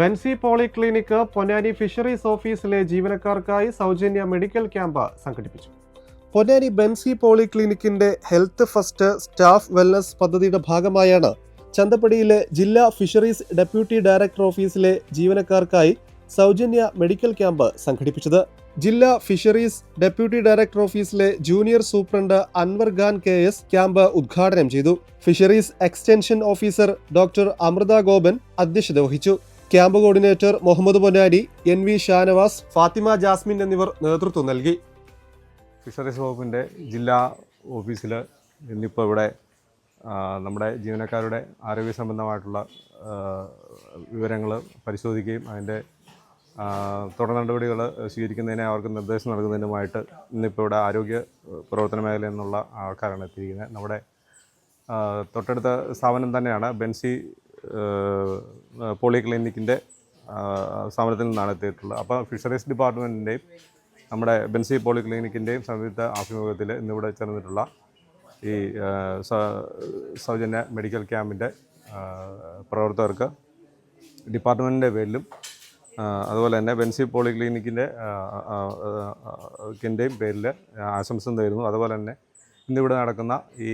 Benzy polyclinic Ponnani fisheries ഓഫീസിലെ ജീവനക്കാർക്കായി സൗജന്യ മെഡിക്കൽ ക്യാമ്പ് സംഘടിപ്പിച്ചു. പൊന്നാനി ബെൻസി പോളിക്ലിനിക്കിന്റെ ഹെൽത്ത് ഫസ്റ്റ് സ്റ്റാഫ് വെൽനസ് പദ്ധതിയുടെ ഭാഗമായാണ് ചന്തപ്പടിയിലെ ജില്ലാ ഫിഷറീസ് ഡെപ്യൂട്ടി ഡയറക്ടർ ഓഫീസിലെ ജീവനക്കാർക്കായി സൗജന്യ മെഡിക്കൽ ക്യാമ്പ് സംഘടിപ്പിച്ചത്. ജില്ലാ ഫിഷറീസ് ഡെപ്യൂട്ടി ഡയറക്ടർ ഓഫീസിലെ junior superintendent Anwar Khan K S camp ഉദ്ഘാടനം ചെയ്തു. Fisheries extension officer doctor Amritha Gopan അധ്യക്ഷത വഹിച്ചു. Camp coordinator Muhammad Ponnani N V Shanavas Fathima Jasmin എന്നിവർ നേതൃത്വം നൽകി. ഫിഷറീസ് വകുപ്പിന്റെ ജില്ലാ ഓഫീസിൽ ഇന്നിപ്പോൾ ഇവിടെ നമ്മുടെ ജീവനക്കാരുടെ ആരോഗ്യ സംബന്ധമായിട്ടുള്ള വിവരങ്ങൾ പരിശോധിക്കുകയും അതിന്റെ തുടർ നടപടികൾ സ്വീകരിക്കുന്നതിന് അവർക്ക് നിർദ്ദേശം നൽകുന്നതിനുമായിട്ട് ഇന്നിപ്പോൾ ഇവിടെ ആരോഗ്യ പ്രവർത്തന മേഖലയിൽ നിന്നുള്ള ആൾക്കാരാണ് എത്തിയിരിക്കുന്നത്. നമ്മുടെ തൊട്ടടുത്ത സ്ഥാപനം തന്നെയാണ് ബെൻസി പോളി ക്ലിനിക്കിന്റെ സ്ഥാപനത്തിൽ നിന്നാണ് എത്തിയിട്ടുള്ളത്. അപ്പോൾ ഫിഷറീസ് ഡിപ്പാർട്ട്മെന്റിന്റെയും നമ്മുടെ ബെൻസി പോളിക്ലിനിക്കിന്റെയും സംയുക്ത ആഭിമുഖ്യത്തിൽ ഇന്നിവിടെ ചേർന്നിട്ടുള്ള ഈ സൗജന്യ മെഡിക്കൽ ക്യാമ്പിന്റെ പ്രവർത്തകർക്ക് ഡിപ്പാർട്ട്മെന്റിന്റെ പേരിലും അതുപോലെ തന്നെ ബെൻസി പോളിക്ലിനിക്കിന്റെ പേരിൽ ആശംസ തരുന്നു അതുപോലെ തന്നെ ഇന്നിവിടെ നടക്കുന്ന ഈ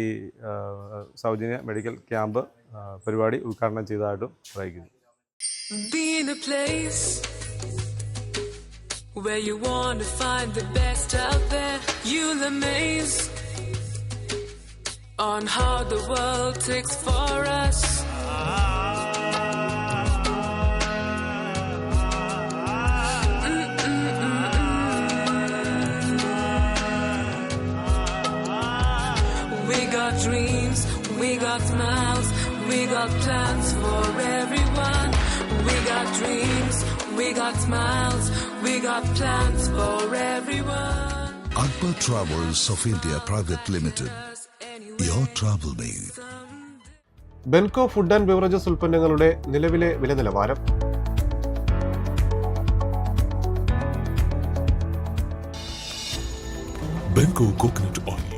സൗജന്യ മെഡിക്കൽ ക്യാമ്പ് പരിപാടി ഉദ്ഘാടനം ചെയ്തതായിട്ടും അറിയിക്കുന്നു where you want to find the best out there. You'll amaze on how the world takes for us. Got dreams, we got smiles, we got plans for everyone. We got dreams, we got smiles, we got plans for everyone. Akbar Travels of India Private Limited. Your travel name. Benko food and beverages ഉൽപ്പന്നങ്ങളുടെ നിലവിലെ വില നിലവാരം Benko coconut oil.